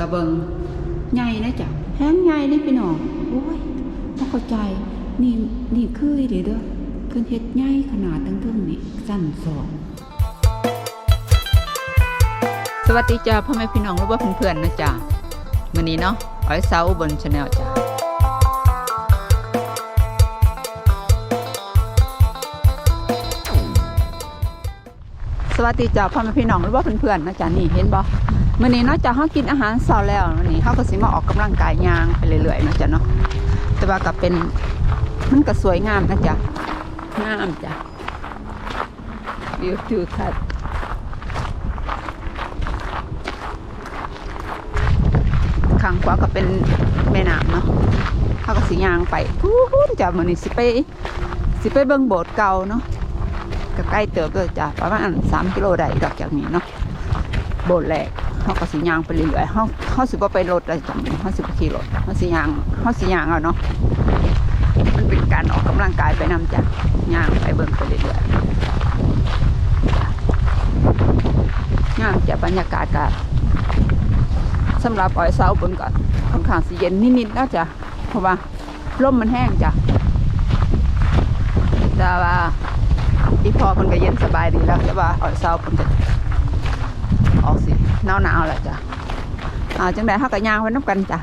กระเบิงใหญ่นะจ๊ะแห้งใหญ่เลยพี่น้องโอ้ยบ่เข้าใจนี่นี่คืออีเด้อเด้อเพิ่นเฮ็ดใหญ่ขนาดตั้งเทิงนี่สั้นสองสวัสดีจ้าพ่อแม่พี่น้องหรือว่าเพื่อนๆนะจ๊ะมื้อนี้เนาะอ้อยเซาบนชาแนลจ้ะสวัสดีจ้าพ่อแม่พี่น้องหรือว่าเพื่อนๆนะจ๊ะนี่เห็นบ่ มื้อนี้นาะจ้ะเฮากินอาหารเช้าแล้วมื้อนี้เฮาก็สิมาออกกำลังกายยางไปเรื่อยๆนะจ้ะเนาะแต่ว่าก็เป็นมันก็สวยงามนะจ๊ะงามจ้ะวิวทิวทัศน์ข้างขวาก็เป็นแม่น้ำเนาะเขาก็สิยางไปพูนจ้ะมื้อนี้สิไปสิไปเบิ่งโบสถ์เก่าเนาะก็ใกล้เติบเลยจ้ะประมาณ3กิโลได้ดอกจากนี้เนาะโบสถ์แรก เขาก็สิยางไปเรื่อยๆเขาเขาสิบ่ไปรถเลยจ้ะเขาสิบ่ขี่รถเขาสิยางเขาสิยางเอาเนาะมันเป็นการออกกำลังกายไปนำจ้ะย่างไปเบิ่งไปเรื่อยๆยางจะบรรยากาศก็สำหรับอ้อยเสาบนก็ค่อนข้างสิเย็นนิดๆแล้วจ้ะเพราะว่าลมมันแห้งจ้ะแต่ว่าอีพอมันก็เย็นสบายดีแล้วแต่ว่าอ้อยเสามันจะออกสิ หนาวหนาวละจ้ะอ่าจังใดเฮาก็ย่างไปน้ำกันจ้ะ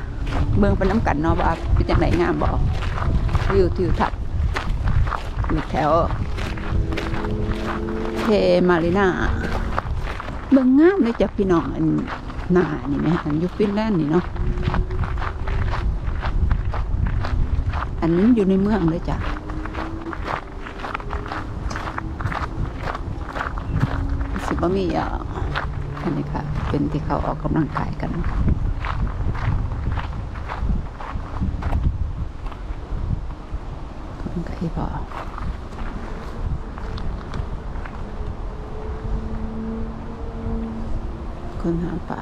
เบิ่งไปน้ำกันเนาะว่าเป็นจังไดงามบ่วิวทิวทัศน์อยู่แถวเทมารีนาเบิ่งงามเลยจ้ะพี่น้องอันหน้านี่ไหมอันอยุฟินแลนด์นี่เนาะอันนี้อยู่ในเมืองเลยจ้ะสิบ่มีอะอันนี้ค่ะ เป็นที่เขาออกกำลังกายกันคนไก่พอคนหาปลา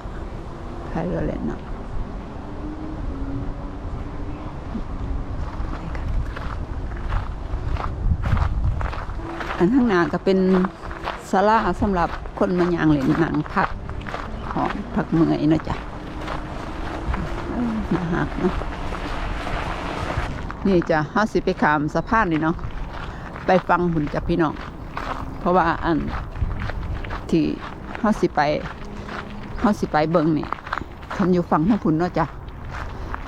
พายเรือเล่นเนาะอันอันข้างหน้าก็เป็นศาลาสำหรับคนมายางเล่นหนังพัก ของพักเมื่อยเนาะจ้ะนาหักเนาะนี่จ้ะห้าสิบไปขามสะพานนี่เนาะไปฟังหุ่นจ้ะพี่น้อง เพราะว่าอันที่ห้าสิบไปเขาสิบไปเบิงนี่คันอยู่ฝั่งทางพุ่นเนาะจ้ะ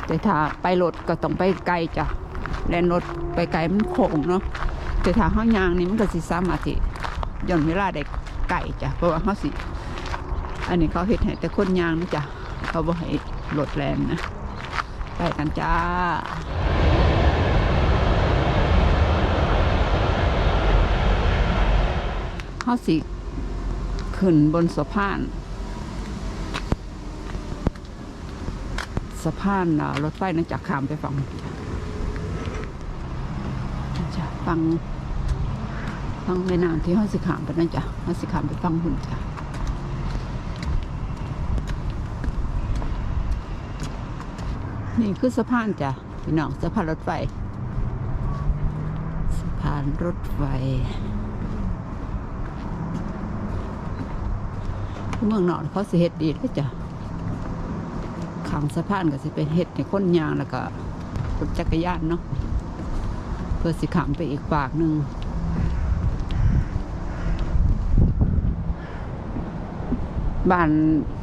แต่ถ้าไปรถก็ต้องไปไกลจ้ะแล่นรถไปไกลมันโค้งเนาะแต่ถ้าห้างยางนี่มันก็สิสามารถที่ย่อนเวลาได้ไกลจ้ะเพราะว่าเขาสิ อันนี้เขาเฮ็ดให้แต่คนยางนะจ้ะเขาบ่ให้รถแรงนะ ไปกันจ้าเขาสิขึ้นบนสะพานสะพานรถไฟนั่นจากขามไปฝั่งจะฟังฟังแม่น้ำที่ห้องสิขามไปนั่นจ้ะห้องสิขามไปฟังหุ่นจ้ะ นี่คือสะพานจ้ะพี่น้องสะพานรถไฟสะพานรถไฟเมืองนอกเขาสิเฮ็ดดีเลยจ้ะขางสะพานก็สิเป็นเฮ็ดในคนยางแล้วก็รถจักรยานเนาะเพื่อสิขามไปอีกฝากหนึ่งบ้าน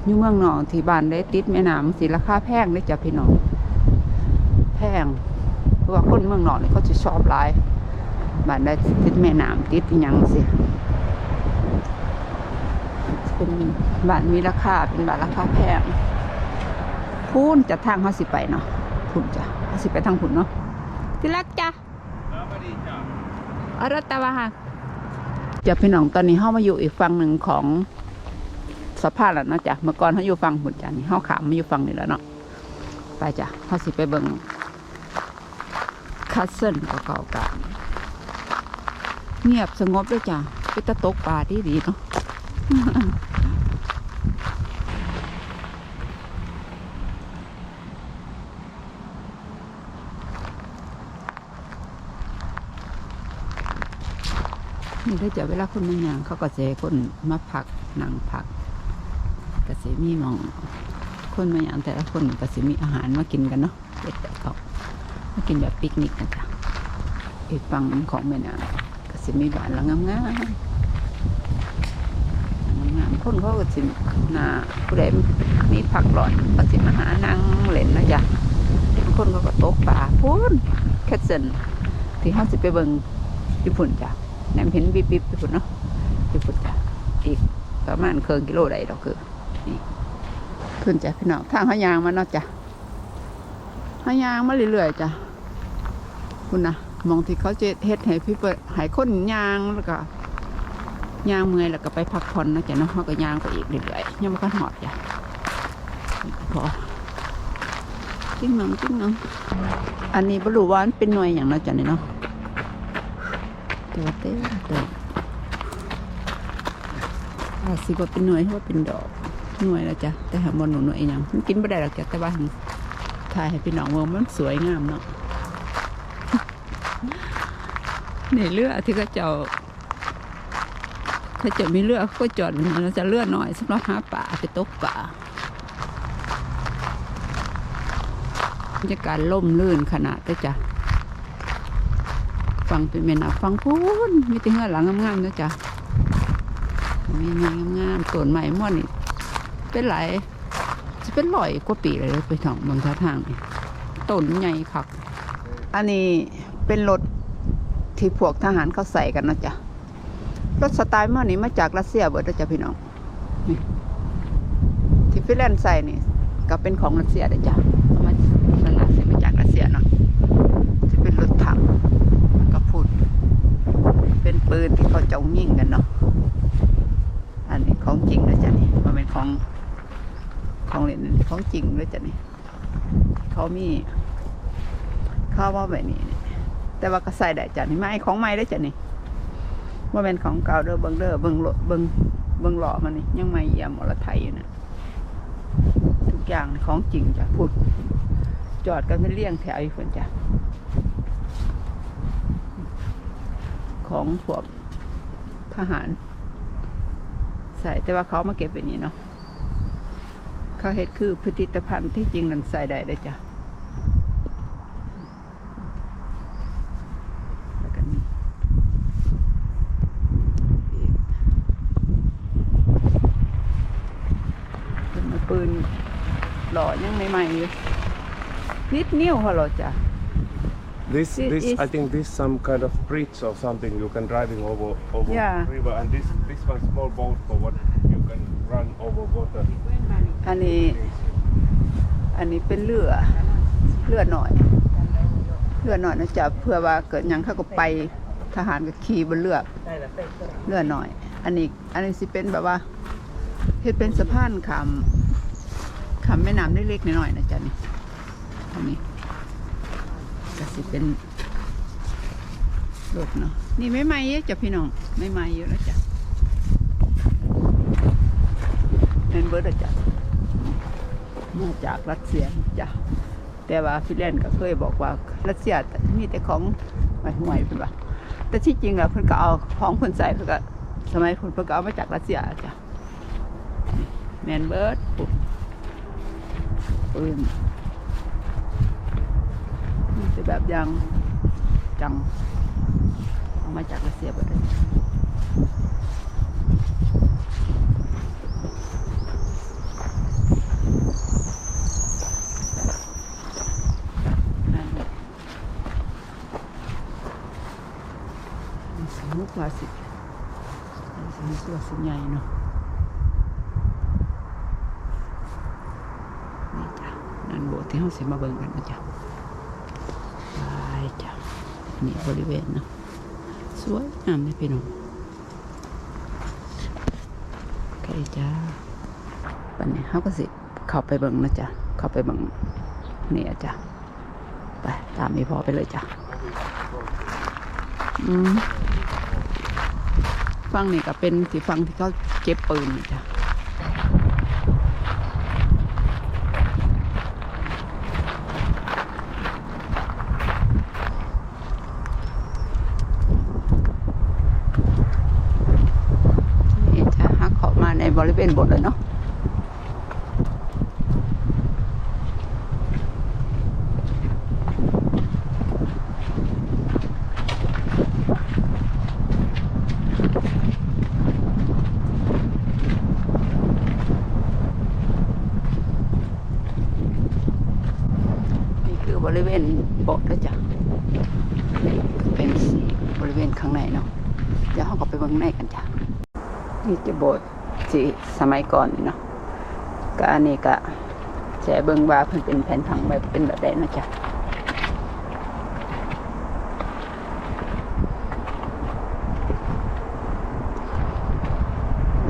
อยู่เมืองนอกที่บ้านได้ติดแม่น้ำสิราคาแพงเลยจ้ะพี่น้อง แพงเพราะว่าคนเมืองนอกนี่เขาจะชอบหลายบ้านได้ติดแม่น้ำติดอิหยังสิเป็นบ้านมีราคาเป็นบ้านราคาแพงพูนจะทางเขาสิไปเนาะพุ่นจ้ะเขาสิไปทางพุ่นเนาะที่รักจ้ะอารัตวะค่ะจะพี่น้องตอนนี้เขามาอยู่อีกฝั่งหนึ่งของสะพานแล้วเนาะจ้ะเมื่อก่อนเขาอยู่ฝั่งพุ่นจ้ะนี่เขาขามมาอยู่ฝั่งนี้แล้วเนาะไปจ้ะเขาสิไปเบิ่ง คัสเซิลเก่ากันเงียบสงบด้วยจ้ะไปตะตกปลาดีดีเนาะนี่ถ้าจะเวลาคนมายางเขาก็จะให้คนมาพักหนังพักก็จะมีมอง คนมายางแต่ละคนก็สิมีอาหารมากินกันเนาะเด็ดแต่เขา มากินแบบปิกนิกนะจ๊ะอีกฝั่งของแม่น้ำก็สิมีบ้านหลังงามๆงามๆคนเขาก็สินาผู้ใดมีผักหลอดก็สิมาหานั่งเล่นนะจ๊ะคนเขาก็ตกปลาพูนแคทเซนที่เขาสิไปเบิ่งญี่ปุ่นจ้ะแนมเห็นบิบๆญี่ปุ่นเนาะญี่ปุ่นจ้ะอีกประมาณเคิงกิโลใดดอกคือขึ้นจ้ะพี่น้องทางหายางมาเนาะจ้ะหายางมาเรื่อยๆจ้ะ คุณนะมองที่เขาจะเฮ็ดให้พี่เปิดให้คนยางแล้วก็ยางเมื่อยแล้วก็ไปพักผ่อนนะจ้ะเนาะเขาก็ยางไปอีกเรื่อยๆยังไม่ก็หอดจ้ะพอจิ้งหนังจิ้งหนังอันนี้บรูวานเป็นหน่วยอย่างนะจ้ะนี่เนาะตัวเต้เต้อาสิว่าเป็นหน่วยเพราะว่าเป็นดอกหน่วยล้วจ้ะแต่หาบอลหนูหน่วยอหยังมันกินไม่ได้หรอกจ้ะแต่ว่านถ่ายให้พี่น้องเมืองมันสวยงามเนาะ นี่เรือที่เขาเจ้าเขาจะมีเรือเขาก็จอดมันจะเรือหน่อยสำหรับหาป่าไปตกป่าบรรยากาศล่มลื่นขนาดเลยจ้ะฟังเป็นแม่น้ำฟังพูนมีแต่เหือหลังงามๆเนะจ้ะมีงามงามต้นไม้ม่อนนี่เป็นหลายจะเป็นร้อยกว่าปีเลยไปท่องบางท่าทางต้นใหญ่คักอันนี้เป็นรถ ที่พวกทหารเขาใส่กันนะจ๊ะรถสไตล์เมื่อนี้มาจากรัสเซียเบิดเด้อจ้ะพี่น้องนี่ที่ฟิแลนด์ใส่นี่ก็เป็นของรัสเซียเด้อจ้ะมาสลัดใส่มาจากรัสเซียเนาะที่เป็นรถถังก็พูด เป็นปืนที่เขาจ้ายิงกันเนาะอันนี้ของจริงเลยจ้ะนี่มันเป็นของของเล่นของจริงเลยจ้ะนี่เขามีข้าวว่าแบบนี้ แต่ว่าก็ใส่ได้จ้ะนี่ไม่ของใหม่ได้จ้ะนี่ว่าเป็นของเก่าเด้อเบิ่งเด้อเบิ่งเบิ่งเบิ่งหล่อมันนี่ยังไม่เยี่ยมอรไทยอยู่นะทุกอย่างของจริงจ้ะพูดจอดกันเป็นเลี่ยงแถวอยู่คนจ้ะของพวกทหาร ใส่แต่ว่าเขามาเก็บแบบนี้เนาะเขาเห็ดคือผลิตภัณฑ์ที่จริงนั้นใส่ได้เลยจ้ะแล้วก็นี่อีกเป็นมาปืนหล่อยัง ใหม่ๆอยู่นิดนิ้วเขาหรอจ้ะ This, This this, is- I think this some kind of bridge or something you can driving over over Yeah. river, and this this one small boat for what you can run over water. อันนี้ อันนี้เป็นเรือเรือหน่อยเรือหน่อยนะจ๊ะเพื่อว่าเกิดหยังเขาก็ไปทหารก็ขี่บนเรือเรือหน่อย อันนี้อันนี้สิเป็นแบบว่าเฮ็ดเป็นสะพานขาม ขามแม่น้ำเล็กๆน้อยๆนะจ๊ะนี่อันนี้ก็สิเป็นรถเนาะนี่ไม่ไหม้เยอะจ้ะพี่น้องไม่ไหม้เยอะแล้วจ้ะเป็นเบิร์ดจ้ะมาจากรัสเซียจ้ะแต่ว่าฟินแลนด์ก็เคยบอกว่ารัสเซียมีแต่ของห่วยๆเพิ่นว่าแต่ที่จริงอะเพิ่นก็เอาของเพิ่นใส่เพิ่นก็สมัยเพิ่นเพิ่นก็เอามาจากรัสเซียจ้ะแมนเบิร์ดปุ๊บ ปืนนี่เป็นแบบยางจัง เอามาจากรัสเซียเบิดเลยนั่นแหละสนุกว่าสิสนุกว่าสิใหญ่เนาะนี่จ้ะนั่นโบสถ์ ที่เขาเสียมาเบิ่งกันนะจ๊ะไปจ้ะนี่บริเวณนะสวยงามเลยพี่น้องโอเคจ้าปันนี้เขาก็สิเข้าไปเบิ่งนะจ๊ะเข้าไปเบิ่งนี่จ้ะไปตามมีพอไปเลยจ้ะอืมฟังนี่ก็เป็นที่ฟังที่เขาเก็บปืนนะจ้ะ นี่จะหักเข้ามาใน บริเวณโบสถ์เลยเนาะ บริเวณโบสถ์แล้วจ้ะเป็นบริเวณข้างในเนาะเดี๋ยวเราก็ไปเบิ่งในกันจ้ะนี่จะโบสถ์ที่ สมัยก่อนเนาะก็อันนี้ก็แชร์เบิ่งว่าเพิ่นเป็นแผนผังแบบเป็นแบบใดนะจ้ะ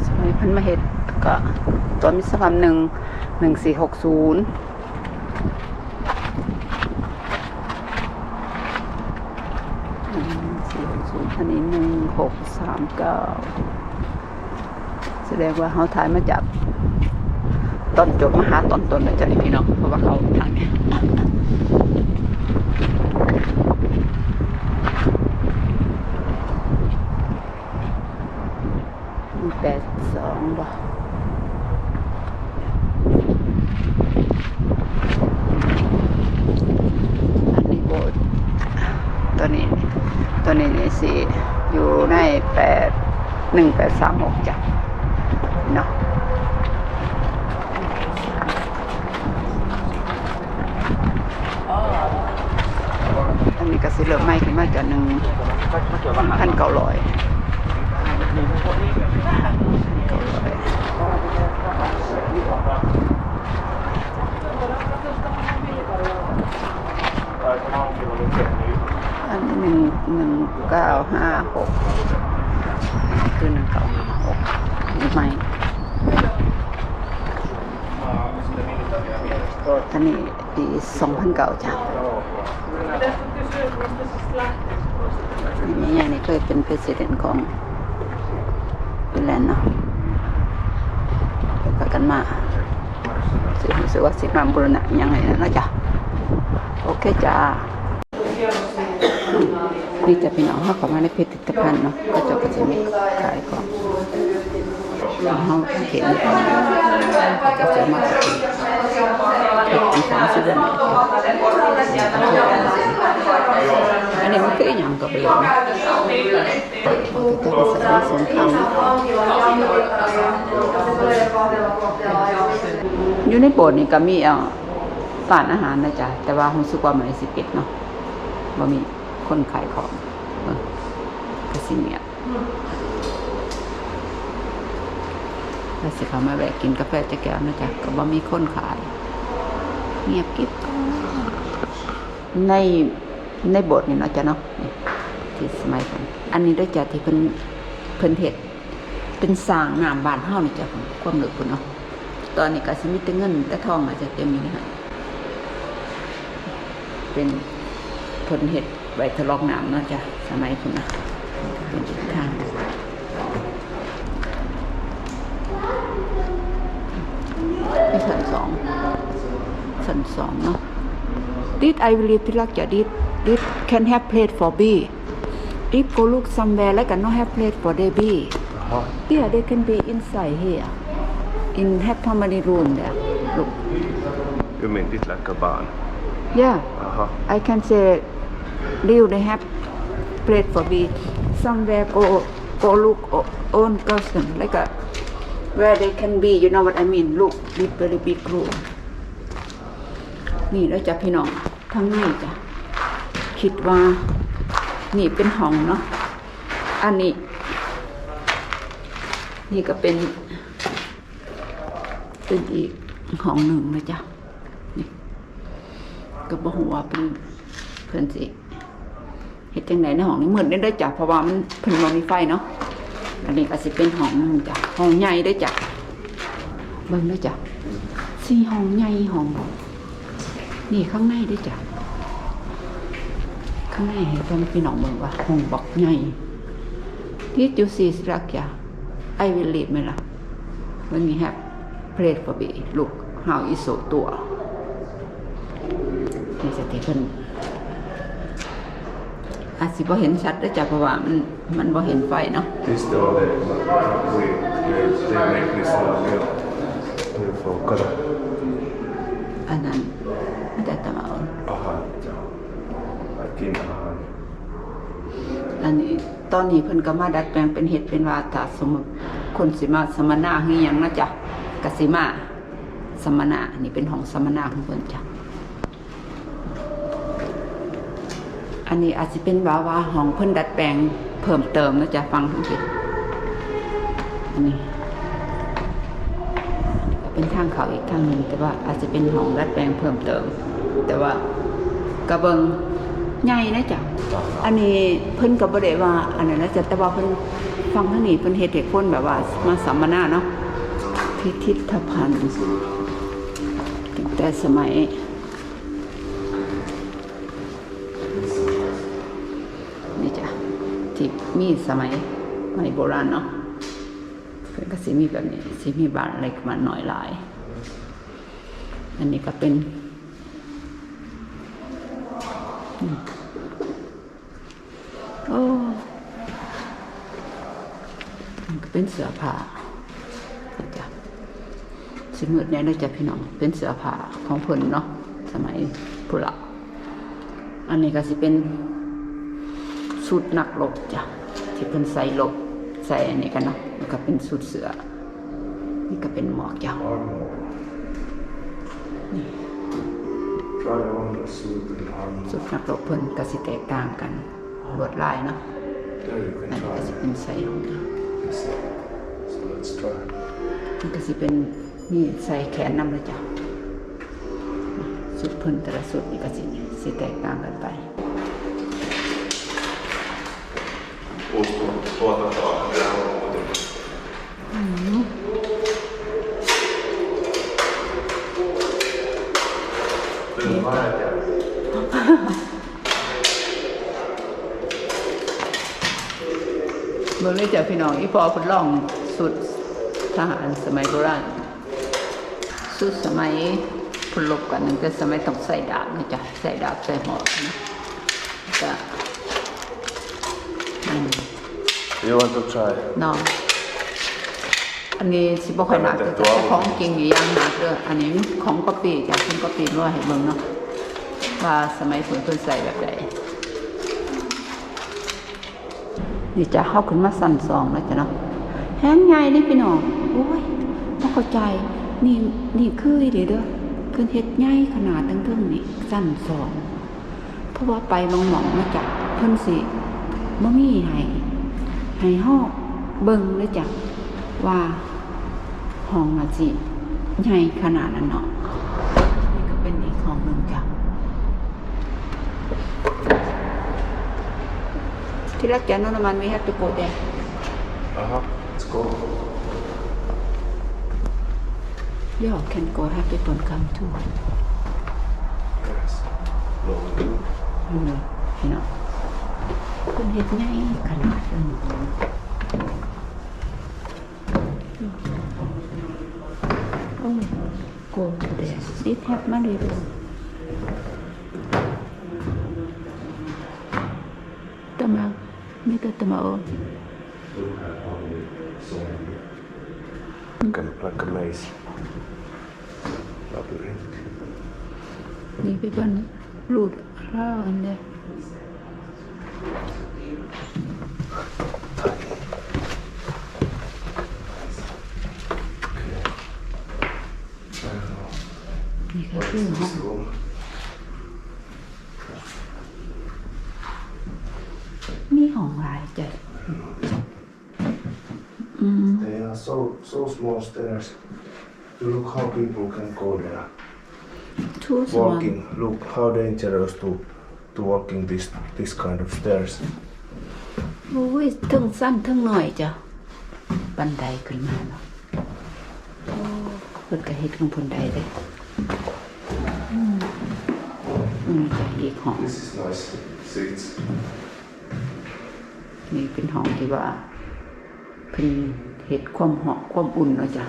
สมัยเพิ่นมาเฮ็ดก็ตอนมีสมัยหนึ่งหนึ่งสี่หกศูนย์หนึ่งสี่หกศูนย์อันนี้หนึ่งหกสามเก้า แสดงว่าเขาถ่ายมาจากตอนจบมาหาตอนต้นนะจ๊ะนี่พี่น้องเพราะว่าเขาทางเนี้ยแปดสองบ่อันนี้โบสตัวนี้ ตัวนี้นี่สิอยู่ในแปดหนึ่งแปดสามหกจ้ะเนาะอันนี้ก็สิ เริ่มไหม้ขึ้นมาจากหนึ่งพันเก้าร้อยเก้าร้อยอันนี้หนึ่งหนึ่งเก้าห้าหกคือหนึ่งเก้าห้าหกนี่ไหมอันนี้ปีสองพันเก้าจ้ะ นี่อย่างนี้เคยเป็นประธานของฟินแลนด์เนาะไปกันมาสิสึกว่าสิมาบุรณะยังไงนะจ๊ะโอเคจ้านี่จะพี่น้องเขาเขามาในพิพิธภัณฑ์เนาะก็จะก็จะมีขายของเขาเห็นก็จะมาเป็นของสุดยอด อันนี้มันคืออย่างกับเบลนะตัวสายสงครามอยู่ในโบสถ์นี่ก็มีเอ่อร้านอาหารนะจ๊ะ แต่ว่ารู้สึกว่ามันสิปิดเนาะบ่มีคนขายของเออก็สิเงียแล้วสิเขามาแวะกินกาแฟจะแก้วนะจ๊ะก็บ่มีคนขาย เงียบกิ๊บใน ในบทนี่เนาะจ้ะเนาะที่สมัยก่อนอันนี้ด้วยจ้ะที่เพิ่นเพิ่นเฮ็ดเป็นสร้างงามบ้านเฮานี่จ้ะความนึกพุ่นเนาะตอนนี้ก็สิมีแต่เงินแต่ทองอาจจะเต็มอยู่นี่ฮะเป็นเพิ่นเฮ็ดไว้ทดลองน้ำเนาะจ้ะสมัยพุ่นนะเป็นอีกทางนี่ชั้นสองชั้นสองเนาะ Did I believe ที่รักจะ did did can have plate for B if go look somewhere like no have plate for the B Jaha. yeah they can be inside here in have how many room there look Umyndigt like a barn. yeah Jaha. I can say do they have plate for B somewhere go go look o- own person like a where they can be you know what I mean look big very big room นี่แล้วจ้ะพี่น้องทางในจ้ะ คิดว่า นี่เป็นห้องเนาะอันนี้ นี่ก็เป็น เป็นอีกห้องหนึ่งนะจ๊ะนี่ก็บอกว่าเป็นเพื่อนสิเห็ดจังไหนในห้องนี้เหมือนได้จ้ะเพราะว่ามันเพิ่นบ่มีไฟเนาะอันนี้ก็สิเป็นห้องหนึงจ้ะห้องใหญ่เด้จ้ะเบิ่งเด้จ้ะสี่ห้องใหญ่ห้องนี่ข้างในเด้จ้ะ ข้างในให้เพิ่นพี่น้องเบิ่งว่าห้องบักใหญ่ที่จูซีสรักจ้ะไอวิลลีไหมล่ะ when we have plate for baby look how is so ตัวนี่จะที่เพิ่นอาจสิบ่เห็นชัดเด้จ้ะเพราะว่ามันมันบ่เห็นไฟเนาะ Det står det. We, det är mäktigt nu. Nu funkar det. อันนั้นไม่ได้ตามเอา Aha. Vilken ahan. อันนี้ ตอนนี้เพิ่นก็มาดัดแปลงเป็นเห็ดเป็นวาถาสมมติคนสิมาสมนาคือยังนะจ๊ะกสิมาสมนานี่เป็นของสมนาของเพิ่นจ้ะอันนี้อาจจะเป็นวาวาห้องเพิ่นดัดแปลงเพิ่มเติมนะจ๊ะฟังทั้งทีอันนี้เป็นทางเขาอีกทางหนึ่งแต่ว่าอาจจะเป็นห้องดัดแปลงเพิ่มเติม แต่ว่ากระเบิงใหญ่นะจ๊ะ อันนี้เพิ่นก็บ่ได้ว่า อันนั้นนะจ๊ะแต่ว่าเพิ่นฟังทางนี้เพิ่นเฮ็ดให้คนแบบว่ามาสัมมนาเนาะพิพิธภัณฑ์ตั้งแต่สมัยนี่จ้ะที่มีสมัยสมัยโบราณเนาะเพื่นก็สิมีแบบนี้สิมีบานเล็กมาหน่อยหลาย อันนี้ก็เป็น อืม โอ้มันก็เป็นเสื้อผ้านี่จ้ะสิมืดแน่เลยจ้ะพี่น้อง เป็นเสื้อผ้าของเพิ่นเนาะ สมัยพุละอันนี้ก็สิเป็นสุดนักรบจ้ะ ที่เพิ่นใส่รบใส่อันนี้กันเนาะแล้วก็เป็นสุดเสือ นี่ก็เป็นหมวกจ้ะ Armor. Try on the suit and armor. สุดนักรบเพิ่นก็สิแตกต่างกัน ลวดลายเนาะ There you อัน can นี้ try ก็สิเป็นใส่รองเท้า this. So let's try. มันก็สิเป็นมีใส่แขนนำเลยจ้ะสุดเพิ่นแต่ละสุดนี่ก็สิสิแตกต่างกันไป Uusi tuotantoa vielä มื่อนี้จ้ะพี่น้องอีพอเพิ่นลองสุดทหารสมัยโบราณสุดสมัยเพุ่นลบกันนั่นก็สมัยต้องใส่ดาบนะจ๊ะใส่ดาบใส่หอกนะก็อืม You want to try? เนาะอันนี้สิบ่ค่อยหนักแต่แต่ของจริงนี่ยังหนักเด้ออันนี้ของก๊อปปี้จากคุณก๊อปปี้ว่าให้เบิ่งเนาะว่าสมัยเพิ่นเพิ่นใส่แบบใด นี่จะเฮาขึ้นมาสั่นสองแล้วจ้ะเนาะแห้งใหญ่นี่พี่น้องโอ้ยบ่เข้าใจ นี่นี่คืออีหลีเด้อเพิ่นเฮ็ดใหญ่ขนาดตั้งเทิงนี่สั่นสองเพราะว่าไปบางหม่องมาจากเพิ่นสิบ่มีให้ให้เฮาเบิ่งเลยจ้ะว่าห้องอาสิใหญ่ขนาดนั้นเนาะนี่ก็เป็นอีกห้องหนึงจ้ะ ที่รักจันนมันมีฮัตตุโกเด Uh-huh. Let's go. Yeah, can go have people come too. Yes. Slowly. อืมพี่น้องเพิ่นเฮ็ดใหญ่ขนาดนั้นโอ้ย go to there sit have money ด้ เดียนี่ก็คือห้อง This room. มีห้องหลายใจอืม They are so so small stairs. You look how people can go there. ทูสวอน Walking. Look how dangerous to to walking this this kind of stairs. โอ้ยทั้งสั้นทั้งหน่อยจ้ะบันไดขึ้นมาเนาะโอ้เพิ่นก็เฮ็ดของเพิ่นได้เลยอืมอืมจ้ะอีกห้อง This is nice seats. นี่เป็นห้องที่ว่าเพิ่น เฮ็ดความเหาะความอุ่นเนาะจ้ะ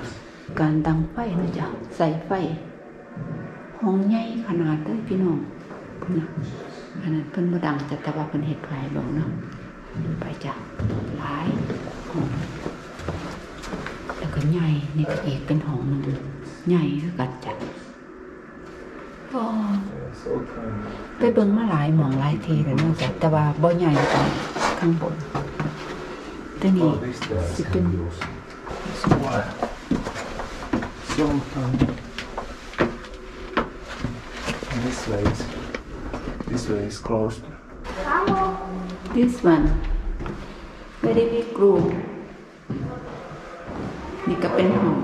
การดังไฟเนาะจ้ะใส่ไฟห้องใหญ่ขนาดเลยพี่น้องนะอันนั้นเพิ่นบ่ดังจ้ะแต่ว่าเพิ่นเฮ็ดไฟเบิ่งเนาะไปจ้ะหลายห้องแล้วก็ใหญ่นี่ก็อีกเป็นห้องหนึงใหญ่คือกันจ้ะไปเบิ่งมาหลายหมองหลายทีแล้วเนาะจ้ะแต่ว่าบ่ใหญ่ปานข้างบน แต่นี่ Oh, this stairs Sit can in. use. Why? So tiny. And This way is this way is closed. this one very big room นี่ก็เป็นห้อง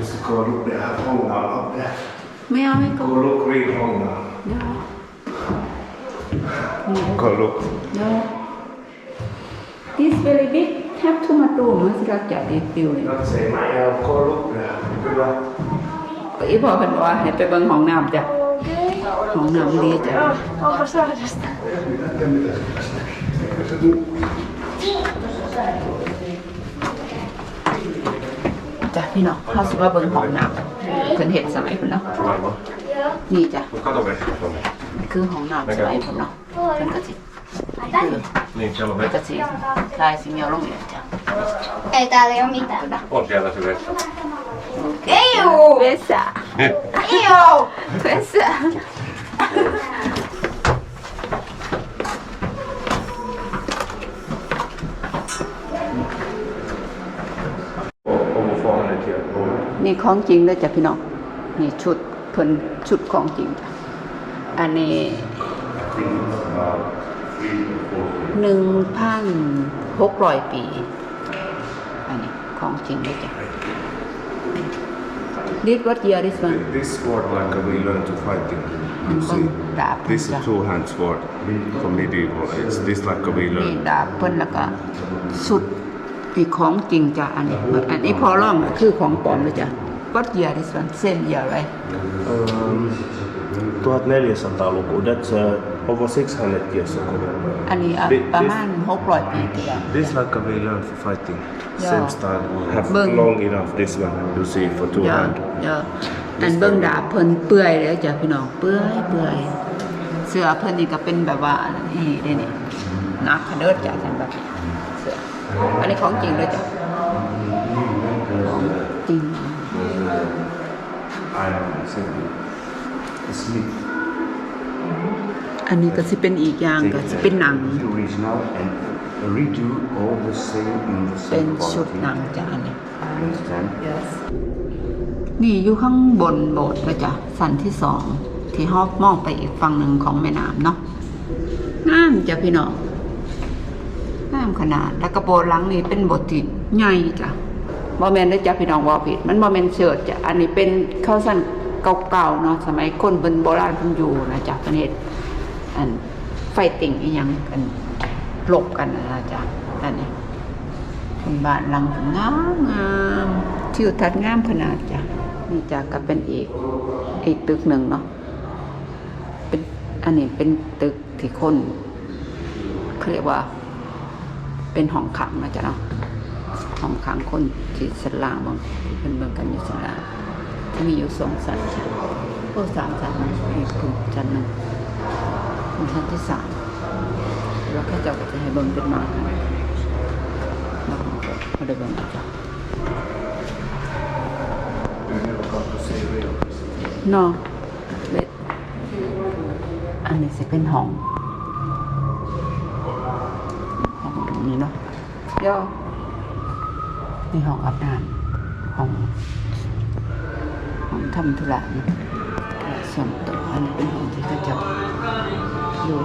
Just go look there, home now, up there. ไม่เอาไม่ก็ Go look, read home now. เดี๋ยวนี่ Go look. เดี๋ยว this very big Heftomatom, az gyaképülni. Azt hiszem, már elkorlok rá. อีพอเป็นว่าให้ไปเบิ่งห้องน้ำจ้ะห้องน้ำดีจ้ะ จ้ะพี่น้องเขาสิว่าเบิ่งห้องน้ำเห็นเหตุสมัยเพิ่นเนาะ นี่จ้ะคือห้องน้ำสมัยเพิ่นเนาะเพิ่นก็สิ คื Niin, siellä on เพิ่นก็สิลายสิเมียวลงนี่จ้ะ Ei täällä ei oo mitään. On siellä se vessa. Ei oo! Vesa Ei oo! Vesa Over 400 here. Over. นี่ของจริงเลยจ้ะพี่น้อง นี่ชุดเพิ่นชุดของจริงจ้ะอันนี้ About three to four. หนึ่งพันหกร้อยปี อันนี้ของจริงเลยจ้ะ This what year this one This sword, like uh, we learned to fighting. You see, Dab, this yeah. is two-hand sword from medieval. It's this like uh, we นี่ learned. ดาบเพิ่นแล้วก็สุดนี่ของจริงจ้ะอันนี้อันนี้พอร่องน่ะคือของปลอมเลยจ้ะ What year this one same year right Um, 1400-luku, that's uh, over 600 years ago. อันนี้อะ Thi- ประมาณหกร้อยปีที่แล้ว This like uh, we learned for fighting. Yeah. Same style. Have Bưng. long enough. This one you see for two เยอะ hand. เยอะอันเบิ่งดาบเพิ่นเปื่อยเลยจ้ะพี่น้องเปื่อยเปื่อยเสื้อเพิ่นนี่ก็เป็นแบบว่าอันนี้ได้นี่นักขนาดจ้ะจังแบบนี้เสื้ออันนี้ของจริงเลยจ้ะของจริง Iron simple. Smith. อันนี้ก็สิเป็นอีกอย่างก็สิเป็นหนัง The original and redo all the same in the เป็น same ชุด quality. หนังจ้ะอันนี้ Understand? นี่อยู่ข้างบนโบสถ์เลยจ้ะสันที่สองที่ฮอบมองไปอีกฝั่งหนึ่งของแม่น้ำเนาะงามจ้ะพี่น้องงามขนาดแล้วกระโปรงหลังนี่เป็นโบสถ์ที่ใหญ่จ้ะบอแมนได้อจ้ะพี่น้องว่าผิด มันบอแมนเชิดจ้ะอันนี้เป็นเข้าสั้นเก่าๆเนาะสมัยคนเป็นโบราณเพิ่นอยู่นะจ้ะประเทศ อันไฟติ่งอีหยังกันลบกันนะจ้ะอันนี้เป็นบ้านหลังงามงามทิวทัศน์งามขนาดจ้ะนี่จ้ะก็เป็นอีกอีกตึกหนึ่งเนาะเป็นอันนี้เป็นตึกที่คนเขาเรียกว่า เป็นห้องขังนะจ๊ะเนาะห้องขังคนที่สลางบางเป็นเมืองกันอยู่สลางที่มีอยู่สองชั้นจ้ะโอ้สามชั้นอีกคุณชั้นหนึ่ง คุณชั้นที่สามแล้วก็จะก็จะให้เบิ่งเป็นมาให้มาได้เบิ่งจ้ะ You never got to see real. เนาะเล็ดอันนี้สิเป็นห้องห้องตรงนี้เนาะเดี๋ยวนี่ห้องอาบน้ำห้องห้องทำธุระเนาะธุระส่วนตัวอันนี้เป็นห้องที่เขาเจะ อยู่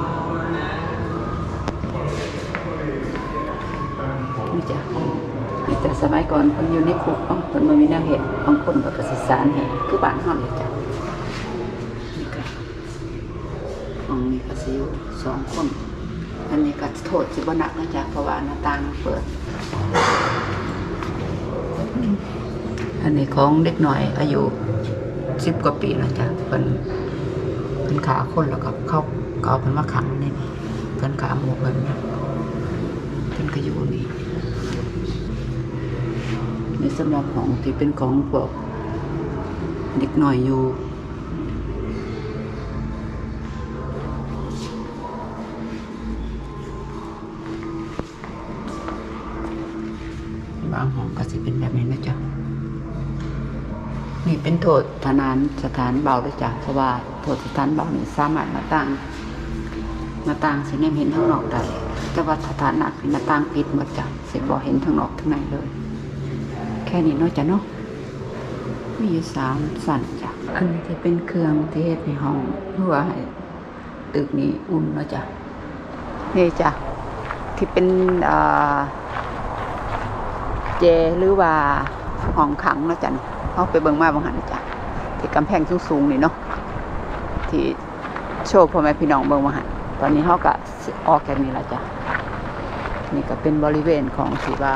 นี่จ้ะแต่สมัยก่อนคนอยู่ในคุกบางคนมันมีแนวเห็นบางคนก็กสิสารเห็นคือบ้านห้องนี่จ้ะนี่ก็ห้องนี้ก็สิอยู่สองคน อันนี้ก็โทษสิบหนักนะจ๊ะเพราะว่าหน้าต่างเปิด อันนี้ของเด็กหน่อยอายุสิบกว่าปีแล้วจ้ะเพิ่นเพิ่นขาคนแล้วก็เขา ก็เอาเพิ่นมาขังในนี่เพิ่นขาหมูเพิ่นเพิ่นก็อยู่นี่นี่สำหรับของที่เป็นของพวกเด็กหน่อยอยู่บางห้องก็สิเป็นแบบนี้นะจ๊ะนี่เป็นโทษฐานานสถานเบาด้วยจ้ะเพราะว่าโทษสถานเบานี่สามารถมาตั้ง มาตั้งสิแนมเห็นข้างนอกได้แต่ว่าสถานหนักนี่มาตังปิดหมดจ้ะสิบ่เห็นข้างนอกข้งในเลย แค่นี้เนาะจ้ะเนาะมีสามสั่นจ้ะอันนี้จะเป็นเครื่องที่เฮ็ดในห้องเพื่อให้ตึกนี้อุ่นเนาะจ้ะนี่จ้ะที่เป็นอ่าเจหรือว่าห้องขังเนาะจ๊ะเขาไปเบิ่งมาบางหันนะจ๊ะที่กำแพงสูงๆนี่เนาะที่โชว์พ่อแม่พี่น้องเบิ่งมาหัน อนนี้เขาก็ออกแกนี้ละจ้ะนี่ก็เป็นบริเวณของสีว่า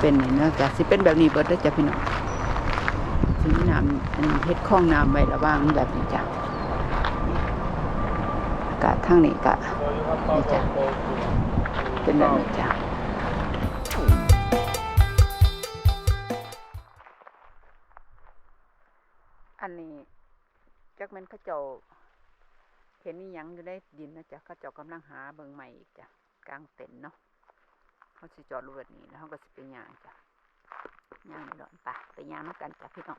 เป็นนี่นะจ้ะสิเป็นแบบนี้เบิดได้จ้ะพี่น้องสีน้ำอันเฮ็ดข้องน้ำไว้ระว่างแบบนี้จ้ะกะทั้งนี้กะนี่จ้ะเป็นแบบนี้จ้ะ เห็นนี่ยังอยู่ได้ดินนะจ๊ะเขาเจาะกำลังหาเบิงใหม่อีกจ้ะกลางเต็นเนาะเขาสิจอดรถแบบนี้แล้วเขาก็สิไปย่างจ้ะย่างในดอนป่ะไปย่างน้ำกันจ้ะพี่น้อง